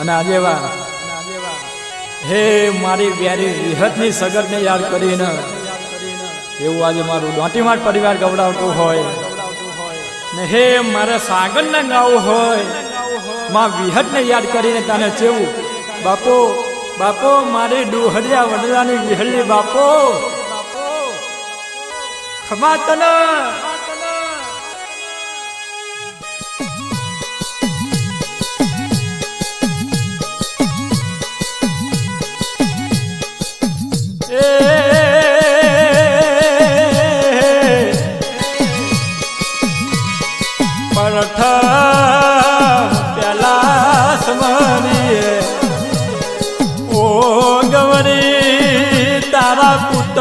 અને આજે વા હે મારી વ્યારી વિહતની સગતને યાદ કરીને, એવું આજે મારું દોંટીમાટ પરિવાર ગવડાવતું હોય. ને હે મારે સાગરને ગાવું હોય, માં વિહતને યાદ કરીને તને ચેવું બાપો બાપો, મારી ડુહરિયા વડલાની વિહળની બાપો. ખમા તને.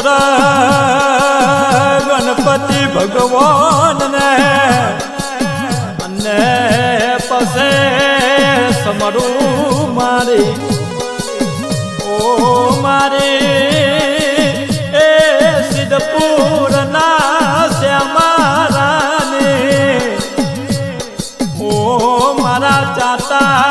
પુત્ર ગણપતિ ભગવાનને. અને પસે સમરું મારી. ઓ મારી, એ સિદ્ધપુરના શ્યામારાની. ઓ મારા ચાતા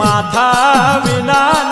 মাথা বিনা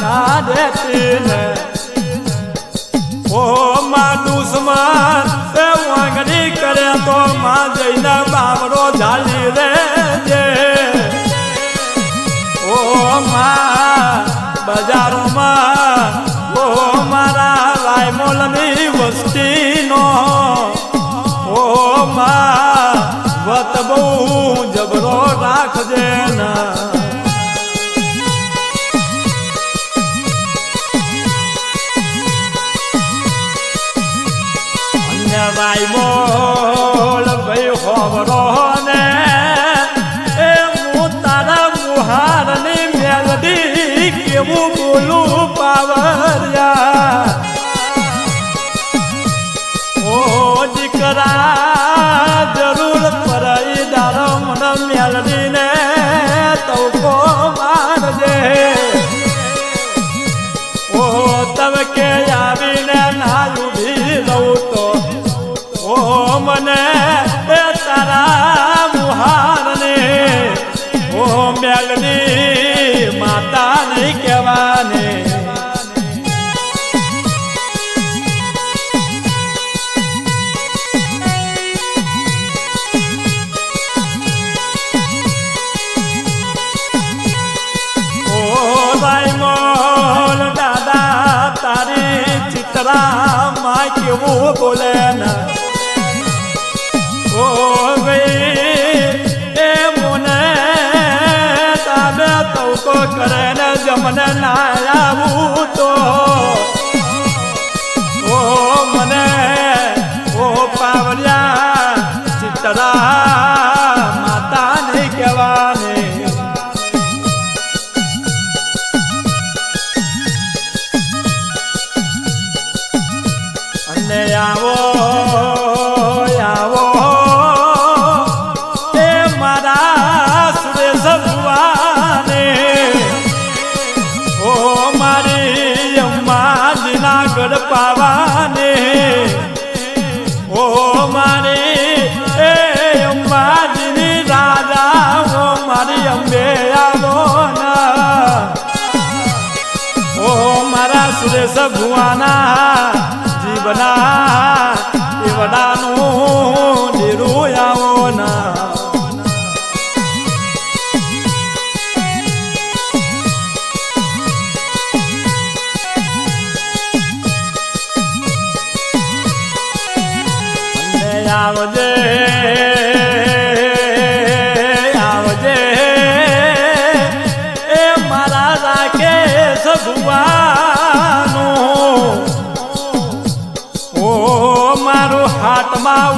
ના દેતી ને ઓ માં દુશ્મન એ વાંગડી કરે તો માં જઈને બાવરો ઝાલી રે જે ઓ માં, બજારોમાં, ઓ મારા રાયમોલની વસ્તીનો. ઓ માં વત બહુ જબરો રાખજે. ના તારી ચિત્રામાં કેવું બોલે ઓ ભાઈ એ મને તાબે તવકો કરે ને જમને ના તો. જીવના એવડાનું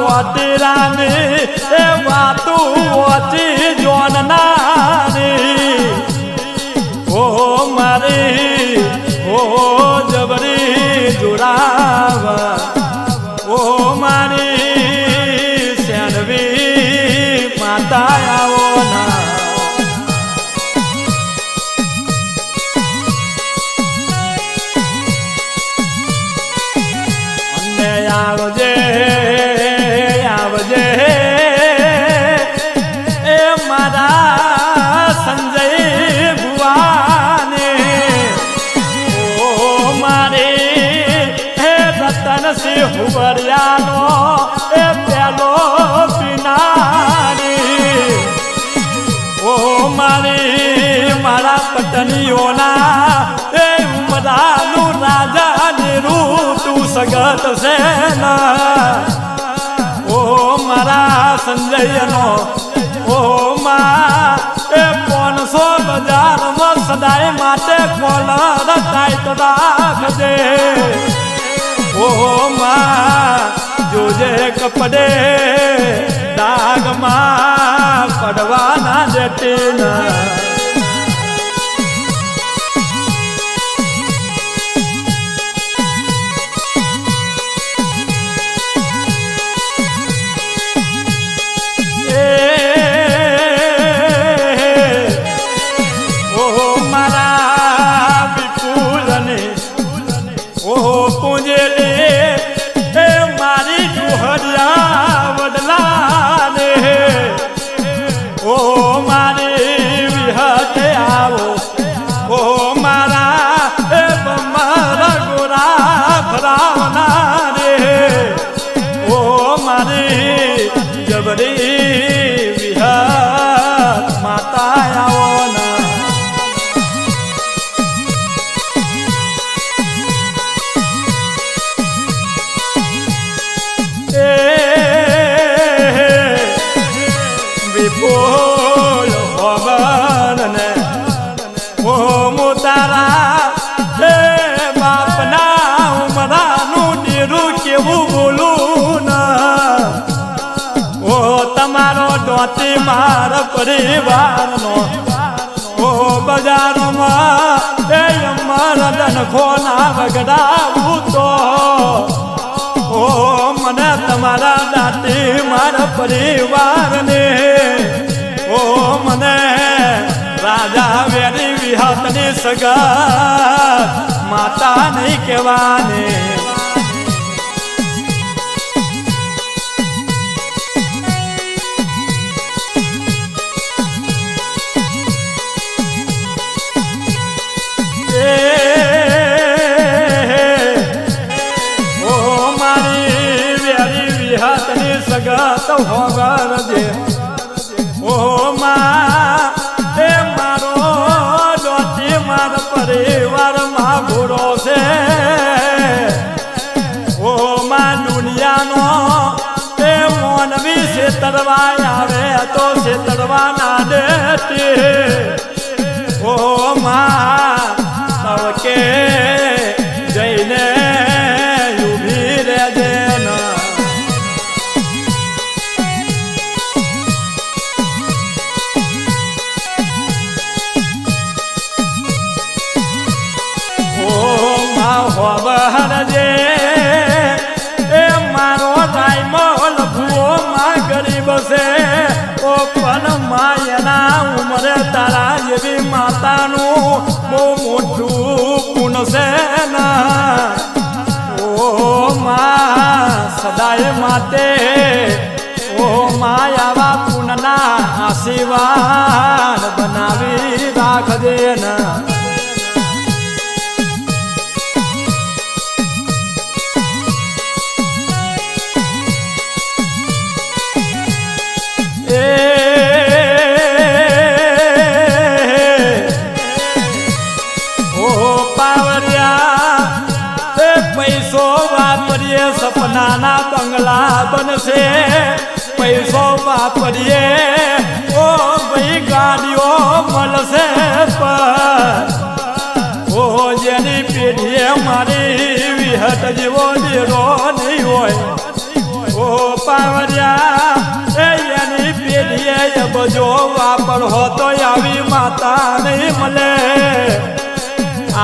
હાથમાં વતીરાની એ વાતું વચી જોનનારી. પટનીઓના એ ઉમરાનું રાજા નીરું તું સગત છે ઓ મારા સંજયનો, ઓ મા, એ પોનસો બજારમાં સદાય માટે કોલર ટાઈટ રાખજે. ઓ મા, જોજે કપડે દાગમાં પડવાના જટીના. ડોતી માર પરિવારનો. ઓ બજારમાં એ અમારા દનખો ના વગડાવું તો ઓ મને તમારા દાતી મારા પરિવારને. ઓ મને રાજા વેરી વિહતની સગા માતા નહીં કહેવાને. જગત હોગર જે હોબરજે એ મારો રાયમલ ભૂવો માં ગરીબ છે. ઓ પણ માયના ઉમરે તારા જેવી માતાનું બહુ મોટું પુન છે ના. ઓ માં, સદાય માતે. ઓ માયાવા પુનના આશીર્વાદ બનાવી રાખજે ના. પાવરિયા પૈસો વાપરીએ સપનાના બંગલા બનશે. પૈસો વાપરીએ, ઓ ભાઈ ગાડીઓ મળશે ઓ જેની પેઢીએ મારી વિહત જેવો દેરો નહીં હોય. ઓ પાવરિયા એની પેઢીએ બજો વાપર હોતો આવી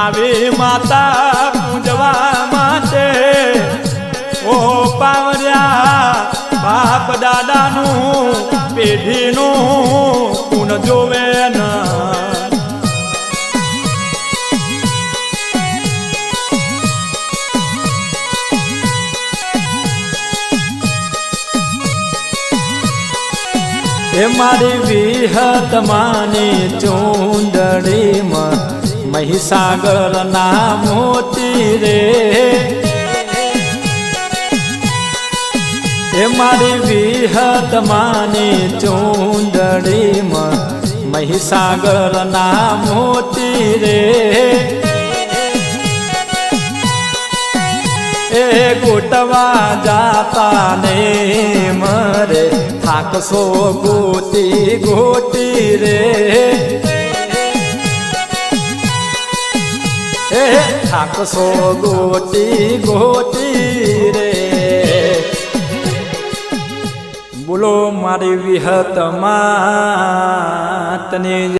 આવી માતા પૂજવા માટે. ઓ પાવર્યા, બાપ દાદાનું પેઢીનું પૂન જોવે ના. એ મારી વિહત માની ચૂંદડીમાં મહીસાગર ના મોતી રે. એ મારી વિહત માની ચૂંદડીમાં મહીસાગર ના મોતી રે. એ ગોટવા જાતા ને મરે થાકસો ગોતી ગોતી રે. થાકશો ગોટી ગોટી રે બોલો મારી વિહત માતની